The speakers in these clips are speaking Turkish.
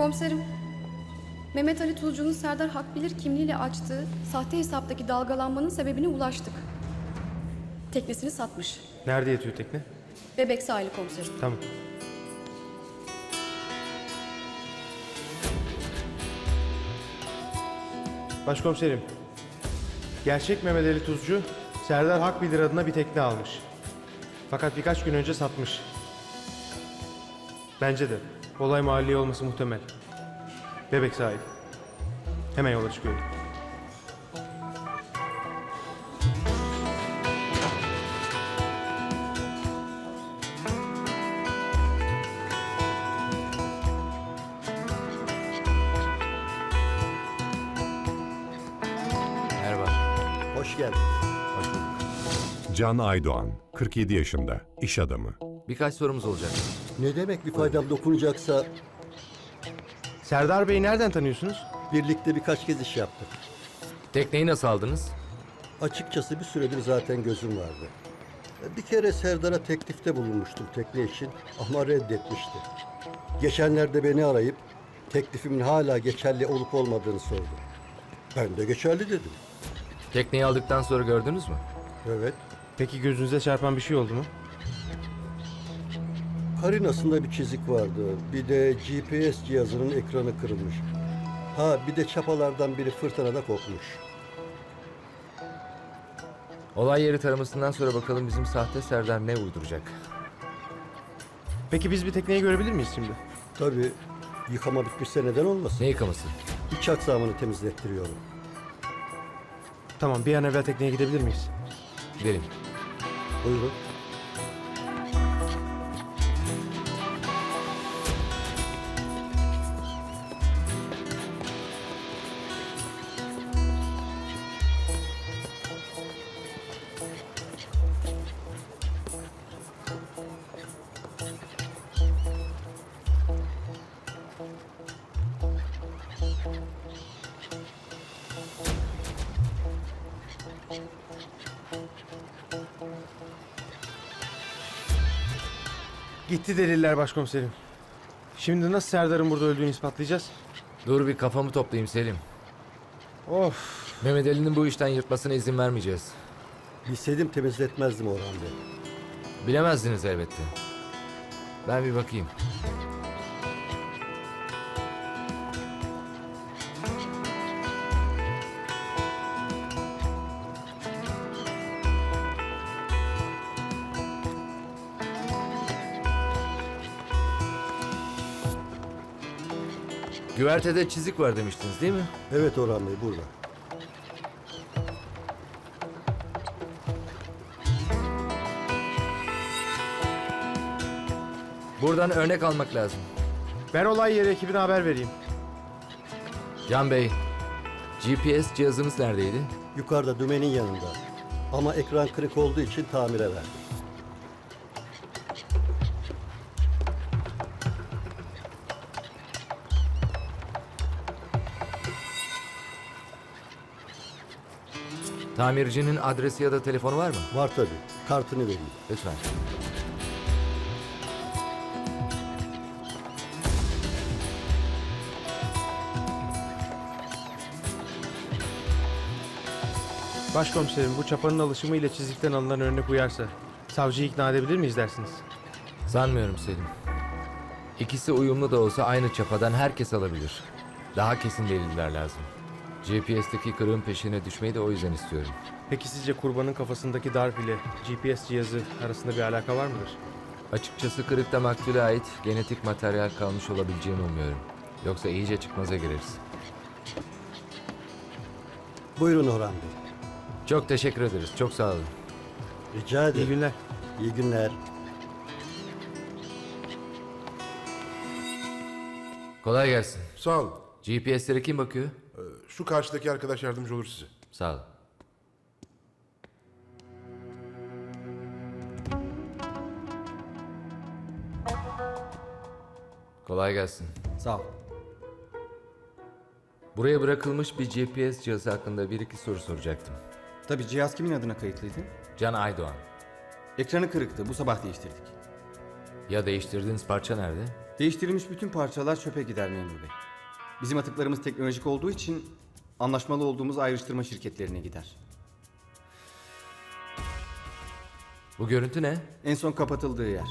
Komiserim, Mehmet Ali Tuzcu'nun Serdar Hakbilir kimliğiyle açtığı sahte hesaptaki dalgalanmanın sebebine ulaştık. Teknesini satmış. Nerede yatıyor tekne? Bebek sahili komiserim. Tamam. Başkomiserim. Gerçek Mehmet Ali Tuzcu, Serdar Hakbilir adına bir tekne almış. Fakat birkaç gün önce satmış. Bence de. Olay mahalli olması muhtemel. Bebek sahil. Hemen yola çıkıyorum. Merhaba. Hoş geldin. Can Aydoğan, 47 yaşında, iş adamı. Birkaç sorumuz olacak. Ne demek bir faydam dokunacaksa Serdar Bey'i nereden tanıyorsunuz? birlikte birkaç kez iş yaptık. Tekneyi nasıl aldınız? Açıkçası bir süredir zaten gözüm vardı. Bir kere Serdar'a teklifte bulunmuştum tekne için ama reddetmişti. Geçenlerde beni arayıp teklifimin hala geçerli olup olmadığını sordu. Ben de geçerli dedim. Tekneyi aldıktan sonra gördünüz mü? Evet. Peki gözünüze çarpan bir şey oldu mu? Karinasında bir çizik vardı. Bir de GPS cihazının ekranı kırılmış. Ha bir de çapalardan biri fırtınada kopmuş. Olay yeri taramasından sonra bakalım bizim sahte Serdar ne uyduracak. Peki biz bir tekneyi görebilir miyiz şimdi? Tabii yıkama bitmişse neden olmasın? Ne yıkaması? İç aksamını temizlettiriyorum. Tamam bir an evvel tekneye gidebilir miyiz? Gidelim. Buyurun. Gitti deliller başkomiserim. Şimdi nasıl Serdar'ın burada öldüğünü ispatlayacağız? Dur bir kafamı toplayayım Selim. Of. Mehmet Ali'nin bu işten yırtmasına izin vermeyeceğiz. Bilseydim temizletmezdim Orhan Bey. Bilemezdiniz elbette. Ben bir bakayım. Güvertede çizik var demiştiniz değil mi? Evet Orhan Bey burada. Buradan örnek almak lazım. Ben olay yeri ekibine haber vereyim. Can Bey, GPS cihazınız neredeydi? Yukarıda dümenin yanında. Ama ekran kırık olduğu için tamire verdim. Tamircinin adresi ya da telefonu var mı? Var tabii. Kartını vereyim. Lütfen. Başkomiserim bu çapanın alışımı ile çizikten alınan örnek uyarsa savcıyı ikna edebilir miyiz dersiniz? Sanmıyorum Selim. İkisi uyumlu da olsa aynı çapadan herkes alabilir. Daha kesin deliller lazım. GPS'teki kırığın peşine düşmeyi de o yüzden istiyorum. Peki sizce kurbanın kafasındaki darp ile GPS cihazı arasında bir alaka var mıdır? Açıkçası kırıkta maktule ait genetik materyal kalmış olabileceğini umuyorum. Yoksa iyice çıkmaza gireriz. Buyurun Orhan Bey. Çok teşekkür ederiz. Çok sağ olun. Rica ederim. İyi günler. İyi günler. Kolay gelsin. Sağ olun. GPS'lere kim bakıyor? Şu karşıdaki arkadaş yardımcı olur size. Sağ ol. Kolay gelsin. Sağ ol. Buraya bırakılmış bir GPS cihazı hakkında bir iki soru soracaktım. Tabii cihaz kimin adına kayıtlıydı? Can Aydoğan. Ekranı kırıktı. Bu sabah değiştirdik. Ya değiştirdiğiniz parça nerede? Değiştirilmiş bütün parçalar çöpe gider memur bey. Bizim atıklarımız teknolojik olduğu için anlaşmalı olduğumuz ayrıştırma şirketlerine gider. Bu görüntü ne? En son kapatıldığı yer.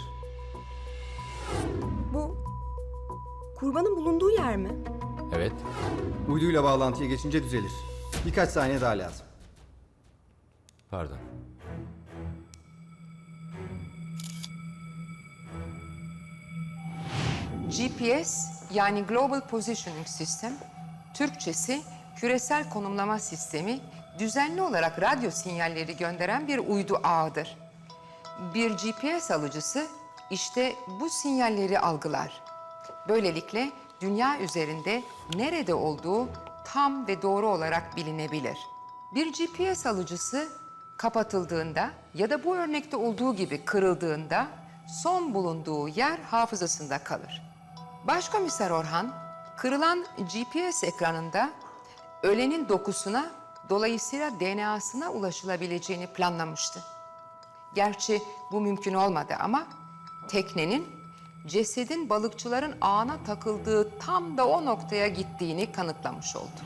Bu kurbanın bulunduğu yer mi? Evet. Uyduyla bağlantıya geçince düzelir. Birkaç saniye daha lazım. Pardon. GPS yani Global Positioning System, Türkçesi küresel konumlama sistemi, düzenli olarak radyo sinyalleri gönderen bir uydu ağıdır. Bir GPS alıcısı işte bu sinyalleri algılar. Böylelikle dünya üzerinde nerede olduğu tam ve doğru olarak bilinebilir. Bir GPS alıcısı kapatıldığında ya da bu örnekte olduğu gibi kırıldığında son bulunduğu yer hafızasında kalır. Başkomiser Orhan, kırılan GPS ekranında ölenin dokusuna, dolayısıyla DNA'sına ulaşılabileceğini planlamıştı. Gerçi bu mümkün olmadı ama teknenin cesedin balıkçıların ağına takıldığı tam da o noktaya gittiğini kanıtlamış oldu.